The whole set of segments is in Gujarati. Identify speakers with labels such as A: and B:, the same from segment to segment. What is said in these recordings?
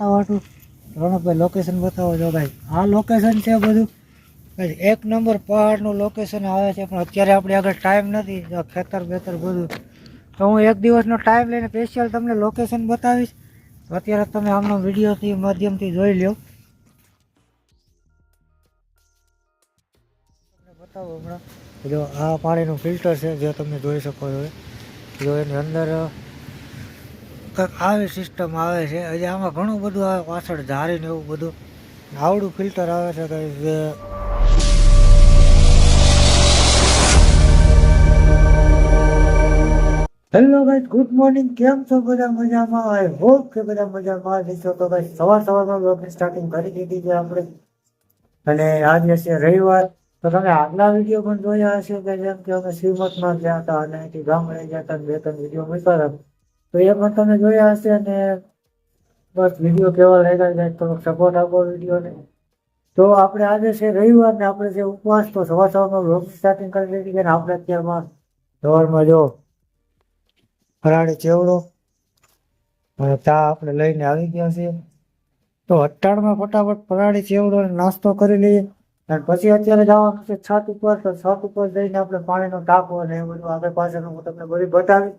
A: સત્તાવાળું રણકભાઈ લોકેશન બતાવો જો ભાઈ. આ લોકેશન છે બધું. ભાઈ, એક નંબર પહાડનું લોકેશન આવે છે, પણ અત્યારે આપણે આગળ ટાઈમ નથી. ખેતર બેતર બધું. તો હું એક દિવસનો ટાઈમ લઈને સ્પેશિયલ તમને લોકેશન બતાવીશ. અત્યારે તમે આમનો વિડીયોથી માધ્યમથી જોઈ લ્યો. બતાવો હમણાં. જો આ પાણીનું ફિલ્ટર છે, જે તમે જોઈ શકો છો. જો એની અંદર કંઈક આવી સિસ્ટમ આવે છે. હજી આમાં ઘણું બધું આવે, પાછળ ધારીને એવું બધું. આવડું ફિલ્ટર આવે છે જે હેલો ભાઈ ગુડ મોર્નિંગ કેમ છો? બધા મજામાં? આઈ હોપ કે બધા મજામાં છો તો ભાઈ સવાર સવારમાં બ્લોગની સ્ટાર્ટિંગ કરી દીધી છે આપણે. અને આજે છે રવિવાર. તો તમે આગલા વીડિયો પણ જોયા હશે કે જેમ કે અમે શ્રીમતમાં ગયા હતા અને ગામડે ગયા હતા બે ત્રણ વીડિયો મૂક્યા હતા. તો એ પણ તમે જોયા હશે ને બસ વીડિયો કેવા લાગ્યા જાય થોડોક સપોર્ટ આપો વિડીયોને. તો આપણે આજે છે રવિવાર ને આપણે છે ઉપવાસ, તો સવાર સવારમાં બ્લોગની સ્ટાર્ટિંગ કરી દીધી કે આપણે અત્યારમાં સવારમાં જો ફરાળી ચેવડો અને ચા આપણે લઈને આવી ગયા છીએ. તો અટાણમાં ફટાફટ ફરાળી ચેવડો નાસ્તો કરી લઈએ. અને પછી અત્યારે જવાનું છે છત ઉપર, તો છત ઉપર જઈને આપણે પાણીનો ટાંકો અને એ બધું આગળ પાછળ હું તમને બધી બતાવીશ.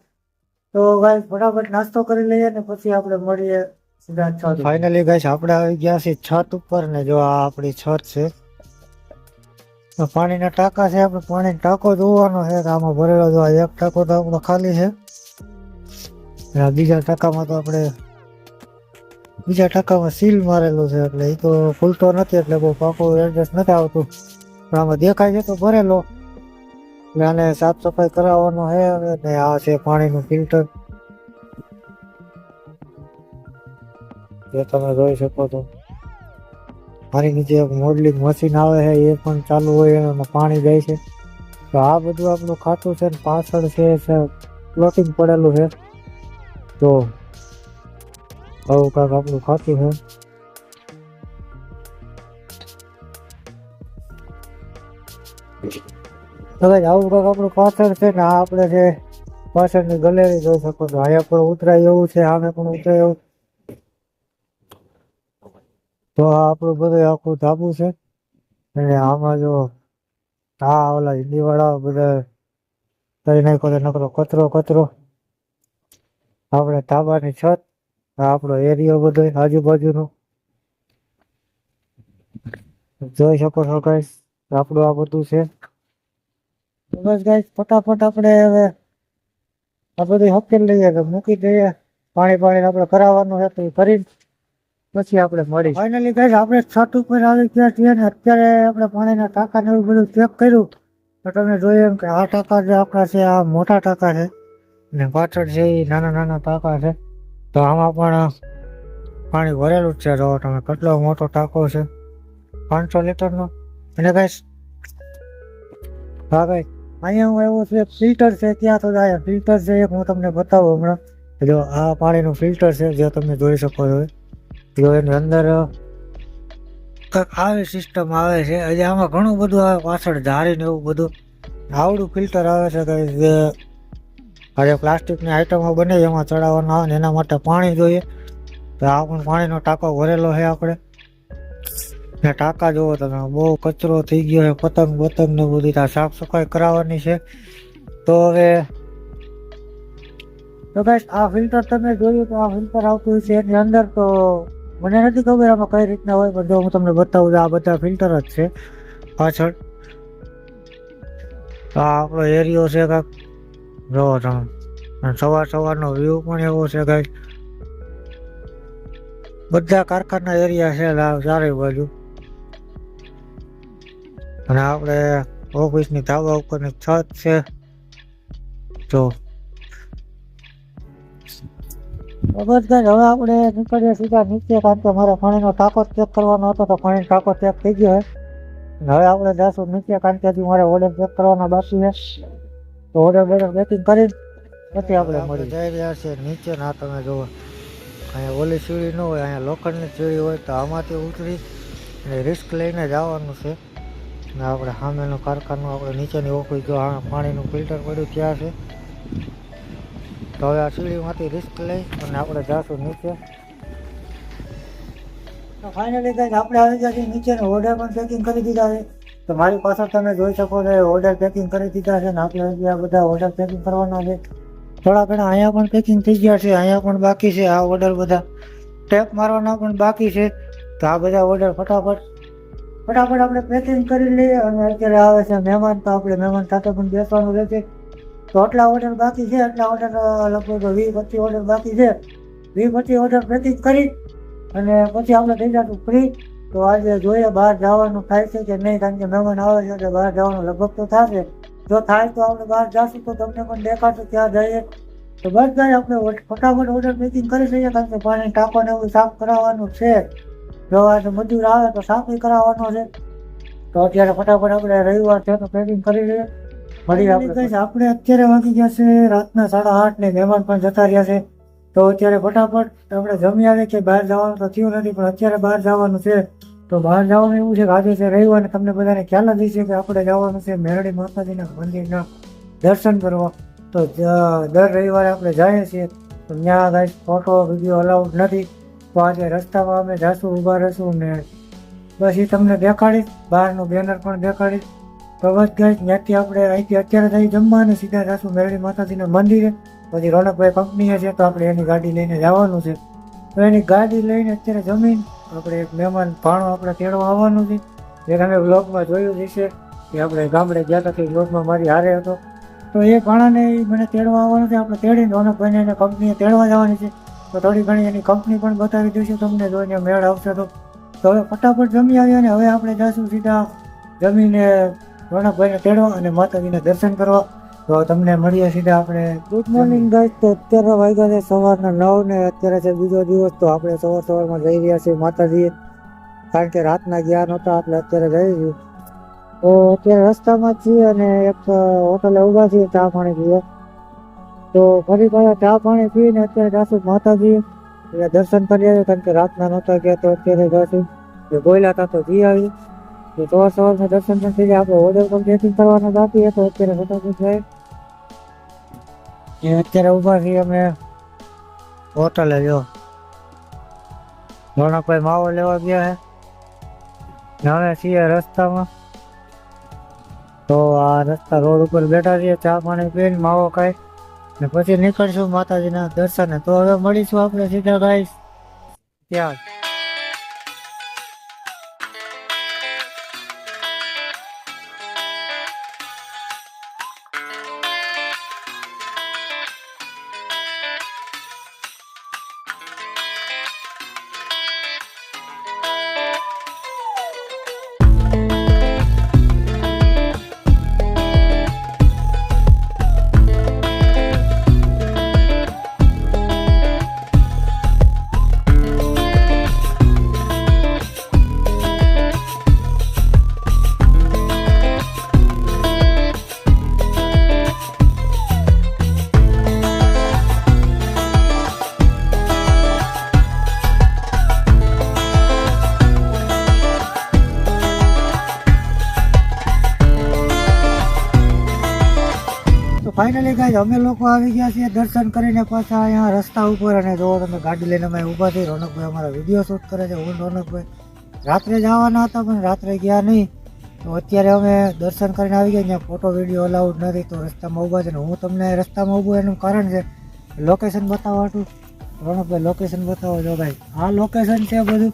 A: તો ભાઈ ફટાફટ નાસ્તો કરી લઈએ ને પછી આપણે મળીએ સીધા છત ફાઇનલી ગાઈસ, આપણે આવી ગયા છે છત ઉપર ને જો આ આપણી છત છે. પાણીના ટાંકા છે, આપણે પાણીનો ટાંકો જોવાનો છે કે આમાં ભરેલો જો એક ટાંકો તો આપણો ખાલી છે. આ બીજા ટાંકામાં તો આપણે બીજા ટાંકામાં સીલ મારેલું છે, એટલે એ તો ફૂલતો નથી, એટલે બહુ પાકું એડજસ્ટ નથી આવતું. પણ આમાં દેખાય છે તો ભરેલો. એટલે સાફ સફાઈ કરાવવાનો છે હવે ને આ છે પાણીનું ફિલ્ટર. જે તમે જોઈ શકો છો. મારી નીચે મોડલિંગ મશીન આવે છે, એ પણ ચાલુ હોય એમાં પાણી જાય છે. તો આ બધું આપણું ખાતું છે ને પાછળ છે પ્લોટિંગ પડેલું છે. તો આવું કાંક આપણું ખાતું છે. ભાઈ આવું કાંક આપણું પાછળ છે ને આ આપણે જે પાછળની ગલેરી જોઈ શકો છો. અહીંયા પણ ઉતરાય એવું છે આમે પણ ઉતરાય એવું. તો આ આપણું બધું આખું ધાબુ છે. અને આમાં જો આ ઓલા હિન્દીવાળા બધા કરી નાખ્યો છે, નકરો કચરો કચરો. આપણે ધાબાની છત આપણો એરિયો બધો આજુબાજુનો. જોઈ શકો છો કઈ આપણું આ બધું છે. બસ ગાઈસ ફટાફટ આપણે હવે આ બધું હકેલ લઈએ તો મૂકી દઈએ. પાણી પાણી આપણે કરાવવાનું છે તો એ કરી પછી આપણે મળી ફાઇનલી ગાઈસ આપણે છત ઉપર આવી ગયા છીએ ને અત્યારે આપણે પાણીના ટાંકા ને એવું બધું ચેક કર્યું. તો તમે જોયું એમ કે આ ટાંકા જે આપણા છે, આ મોટા ટાંકા છે ને પાછળ છે એ નાના નાના ટાંકા છે, તો આમાં પણ પાણી ભરેલું જ છે. જો તમે કેટલો મોટો ટાંકો છે, પાંચસો લીટરનો. અને કઈ હા ભાઈ અહીંયા હું એવું છે ફિલ્ટર છે, ત્યાં તો જાય. ફિલ્ટર છે એક હું તમને બતાવું હમણાં. જો આ પાણીનું ફિલ્ટર છે, જે તમે જોઈ શકો છો. જો એની અંદર કંઈક આવી સિસ્ટમ આવે છે. હજી આમાં ઘણું બધું આવે, પાછળ ધારીને એવું બધું. આવડું ફિલ્ટર આવે છે કે જે આજે પ્લાસ્ટિકની આઈટમો બને એમાં ચડાવવાના આવે ને એના માટે પાણી જોઈએ. તો આ પણ પાણીનો ટાંકો ભરેલો છે આપણે. ને ટાંકા જુઓ તમે બહુ કચરો થઈ ગયો છે, પતંગ પતંગ ને બધી ત્યાં સાફ સફાઈ કરાવવાની છે. તો હવે તો ગાઈસ, આ ફિલ્ટર તમે જોયું તો આ ફિલ્ટર આવતું છે એની અંદર તો મને નથી ખબર આમાં કઈ રીતના હોય, પણ જો હું તમને બતાવું આ બધા ફિલ્ટર જ છે. પાછળ આ આપણો એરિયો છે કાંક. જોવો તમે સવાર સવારનો વ્યૂ પણ એવો છે કાંઈ બધા કારખાના એરિયા છે ચારે બાજુ. અને આપણે ઓફિસની ધાબા ઉપરની છત છે. જો. ગાઈસ હવે આપણે નીકળીએ સીધા નીચે કારણ કે મારે પાણીનો ટાંકો ચેક કરવાનો હતો તો પાણીનો ટાંકો ચેક થઈ ગયો હવે આપણે જઈશું નીચે કારણ કે હજી મારે ઓર્ડર ચેક કરવાના બાકી છે તો ઓર્ડર બોર્ડર બેકિંગ કરી પછી આપણે મળી જઈ રહ્યા છે નીચે ના તમે જુઓ. અહીંયા ઓલી સીડી ન હોય અહીંયા લોખંડની સીડી હોય તો આમાંથી ઉતરી અને રિસ્ક લઈને જવાનું છે. ને આપણે સામેનું કારખાનું, આપણે નીચેની ઓકળી જો પાણીનું ફિલ્ટર પડ્યું ત્યાં છે. તો હવે આ સીડીમાંથી રિસ્ક લઈ અને આપણે જાશું નીચે. તો ફાઇનલી ગાઈસ આપણે આવી ગયા છીએ ઓર્ડર પણ પેકિંગ કરી દીધા છે. તો મારી પાછળ તમે જોઈ શકો છો ઓર્ડર પેકિંગ કરી દીધા છે ને આપણે આ બધા ઓર્ડર પેકિંગ કરવાના છે. થોડા ઘણા અહીંયા પણ પેકિંગ થઈ ગયા છે, અહીંયા પણ બાકી છે આ ઓર્ડર બધા. ટેપ મારવાના પણ બાકી છે. તો આ બધા ઓર્ડર ફટાફટ ફટાફટ આપણે પેકિંગ કરી લઈએ અને અત્યારે આવે છે મહેમાન, તો આપણે મહેમાન સાથે પણ બેસવાનું રહેશે. તો આટલા ઓર્ડર બાકી છે, આટલા ઓર્ડર લગભગ વીસ, પચીસ ઓર્ડર બાકી છે. વીસ, પચીસ ઓર્ડર પેકિંગ કરી અને પછી આપણે થઈ જતું ફ્રી તો આજે જોઈએ બહાર જવાનું થાય છે કે નહીં, કારણ કે મહેમાન આવે છે એટલે બહાર જવાનું લગભગ તો થશે. જો થાય તો આપણે બહાર જશું, તો તમને પણ દેખાશે ત્યાં જઈએ. તો બસ ભાઈ, આપણે ફટાફટ ઓર્ડર પેકિંગ કરી લઈએ, કારણ કે પાણી ટાંકો ને એવું સાફ કરાવવાનું છે. જો આજે મજૂર આવે તો સાફ કરાવવાનો છે. તો અત્યારે ફટાફટ આપણે રવિવાર છે તો પેકિંગ કરી લઈએ. મળીએ આપણે આપણે અત્યારે વાગી ગયા છે રાતના સાડા આઠ ને મહેમાન પણ જતા રહ્યા છે. તો અત્યારે ફટાફટ આપણે જમી આવે કે બહાર જવાનું તો થયું નથી પણ અત્યારે બહાર જવાનું છે. તો બહાર જવાનું એવું છે કે આજે છે રવિવાર તમને બધાને ખ્યાલ જ છે કે આપણે જવાનું છે મેરડી માતાજીના મંદિરના દર્શન કરવા. તો દર રવિવારે આપણે જઈએ છીએ. ત્યાં કાંઈ ફોટો વીડિયો અલાઉડ નથી. આજે રસ્તામાં અમે જાશું, ઊભા રહીશું ને બસ એ તમને દેખાડીશ, બહારનું બેનર પણ દેખાડીશ. તો બસ ગઈ ત્યાંથી આપણે અહીંથી અત્યારે જઈ જમવા અને સીધા જાશું મેરડી માતાજીના મંદિરે. પછી રોનકભાઈ કંપનીએ છે તો આપણે એની ગાડી લઈને જવાનું છે. તો એની ગાડી લઈને અત્યારે જમીન, આપણે એક મહેમાન ભાણો આપણે તેડવા આવવાનું છે. જે તમે બ્લોગમાં જોયું હશે કે આપણે ગામડે ગયા હતા તે બ્લોગમાં મારી હારે હતો. તો એ ભાણાને મને તેડવા આવવાનું છે, આપણે તેડીને રોનકભાઈને કંપનીએ તેડવા જવાની છે. તો થોડી ઘણી એની કંપની પણ બતાવી દઈશું તમને જોઈને મેળ આવશે તો. તો હવે ફટાફટ જમી આવ્યા અને હવે આપણે જઈશું સીધા જમીને રોણકભાઈને તેડવા અને માતાજીના દર્શન કરવા. તો તમને મળીએ સીધા આપણે ગુડ મોર્નિંગ ગાઈસ તો અત્યારે વાગ્યા છે સવારના નવ ને અત્યારે છે બીજો દિવસ. તો આપણે સવાર સવારમાં જઈ રહ્યા છીએ માતાજીએ. કારણ કે રાતના ગયા નહોતા આપણે અત્યારે જઈ છીએ. તો અત્યારે રસ્તામાં જ છીએ અને એક હોટલે ઊભા છીએ ચા પાણી પીએ તો ફરી પાછા ચા પાણી પીને અત્યારે જાશું માતાજી. એટલે દર્શન કરી આવ્યા કારણ કે રાતના નહોતા ગયા તો અત્યારે જાશું. જે બોલ્યા હતા તો જઈ આવી. તો સવાર સવારમાં દર્શન પણ થઈ જાય આપણે ઓર્ડર પણ ચેકિંગ કરવાના બાકી હતો, અત્યારે ફટાફટ જાય એ અત્યારે ઊભા છીએ અમે હોટલે, જો. રોનકભાઈ માવો લેવા ગયા છે. ને હવે છીએ રસ્તામાં. તો આ રસ્તા રોડ ઉપર બેઠા છીએ, ચા પાણી પીને માવો ખાઈ. ને પછી નીકળશું માતાજીના દર્શને. તો હવે મળીશું આપણે સીધા ગાઈશ ત્યાં ફાઇનલી ગાઈઝ અમે લોકો આવી ગયા છીએ દર્શન કરીને પાછા અહીંયા રસ્તા ઉપર અને જો તમે ગાડી લઈને અમે ઊભા થઈ રોનકભાઈ અમારા વીડિયો શૂટ કરે છે. હું, રોનકભાઈ, રાત્રે જવાના હતા, પણ રાત્રે ગયા નહીં. તો અત્યારે અમે દર્શન કરીને આવી ગયા. ત્યાં ફોટો વીડિયો અલાઉડ નથી, તો રસ્તામાં ઊભા છે ને હું તમને રસ્તામાં ઊભું એનું કારણ છે. લોકેશન બતાવવા હતું રોનકભાઈ લોકેશન બતાવો જો, ભાઈ. આ લોકેશન છે બધું.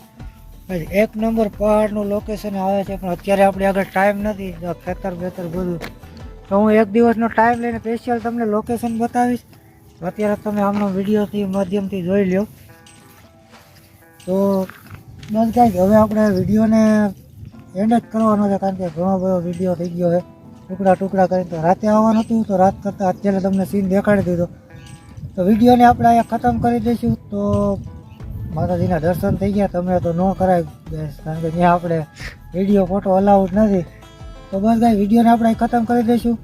A: ભાઈ, એક નંબર પહાડનું લોકેશન આવે છે, પણ અત્યારે આપણે આગળ ટાઈમ નથી. ખેતર બેતર બધું તો હું એક દિવસનો ટાઈમ લઈને સ્પેશિયલ તમને લોકેશન બતાવીશ. અત્યારે તમે આમનો વિડીયોથી માધ્યમથી જોઈ લ્યો. તો બસ કાંઈ હવે આપણે વિડીયોને એન્ડ જ કરવાનો છે, કારણ કે ઘણો બધો વીડિયો થઈ ગયો છે. ટુકડા ટુકડા કરીને તો રાતે આવવાનું હતું, તો રાત કરતાં અત્યારે તમને સીન દેખાડી દીધો. તો વિડીયોને આપણે અહીંયા ખતમ કરી દઈશું. તો માતાજીના દર્શન થઈ ગયા. તમે તો ન કરાય કારણ કે ત્યાં આપણે વીડિયો ફોટો અલાઉડ નથી. તો બસ ગાય વિડીયોને આપણે ખતમ કરી દઈશું.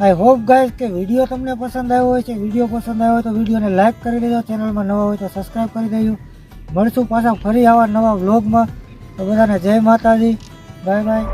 A: આઈ હોપ ગાય કે વીડિયો તમને પસંદ આવ્યો હોય છે. વીડિયો પસંદ આવ્યો હોય તો વિડીયોને લાઈક કરી દેજો. ચેનલમાં નવા હોય તો સબસ્ક્રાઈબ કરી દેજો. મળશું પાછા ફરી આવા નવા વ્લોગમાં તો બધાને જય માતાજી. Bye bye